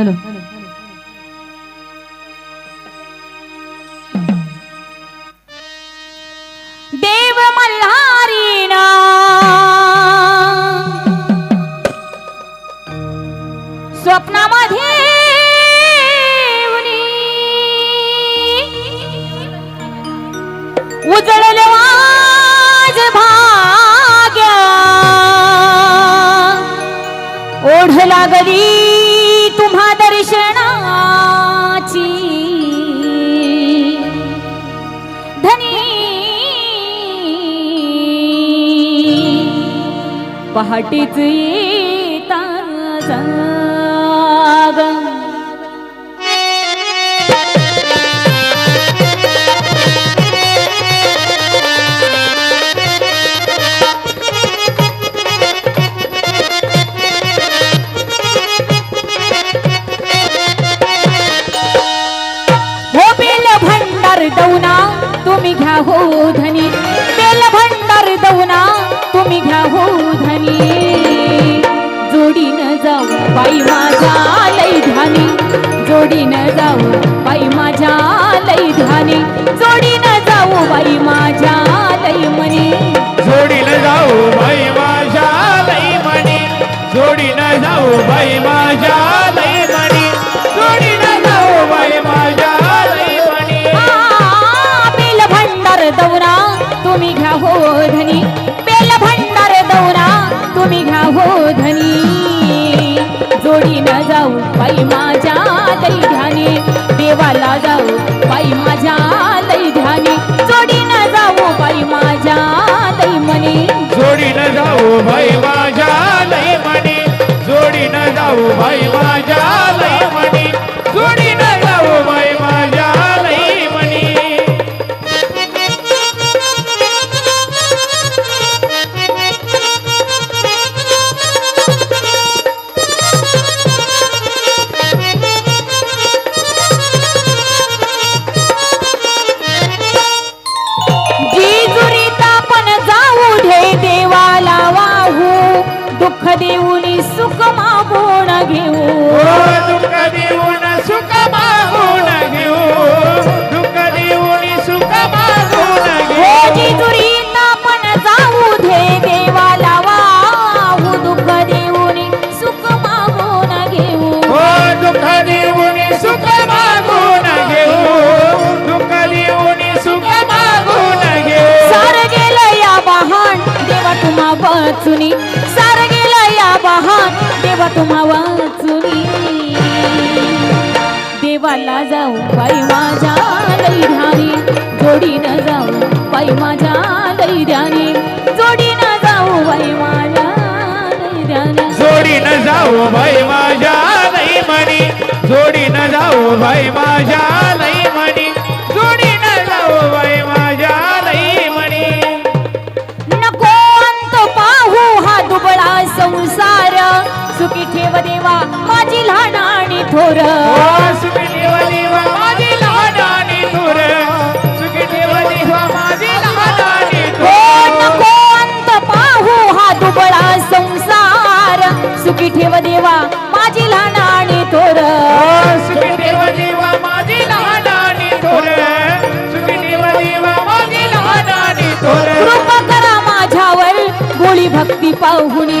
Hello. देव मल्हारीना स्वप्नामध्ये उजळले वाज भाग्या. ओढ लागली पहाटेच येता जाऊ धनी। जोडीन जाऊ बाई माझ्या लई धानी। जोडीन जाऊ बाई माझ्या लई धानी। जोडीन जाऊ बाई Bailima सुखमा बोडा घेऊ तुम्हा वाचुनी देवाला जाऊ पायी माझ्या लैधारी जोडीनं जाऊ पायी माझ्या लैधारी जोडीनं जाऊ बाई माझ्या लैधारी जोडीनं जाऊ बाई माझ्या लैमणी जोडीनं जाऊ बाई माझ्या देवा माझी लहान आणि थोर. सुखी देवा माझी लहान आणि थोर. कृपा करा माझ्यावर गोळी भक्ती पाहुणी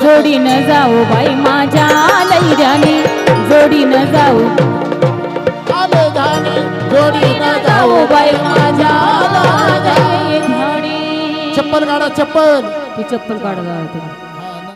जोडीनं जाऊ बाई माझ्या लैराने जोडीनं जाऊ. जोडी न जाऊ. बाई माझ्या. चप्पल काढा चप्पल. ती चप्पल काढ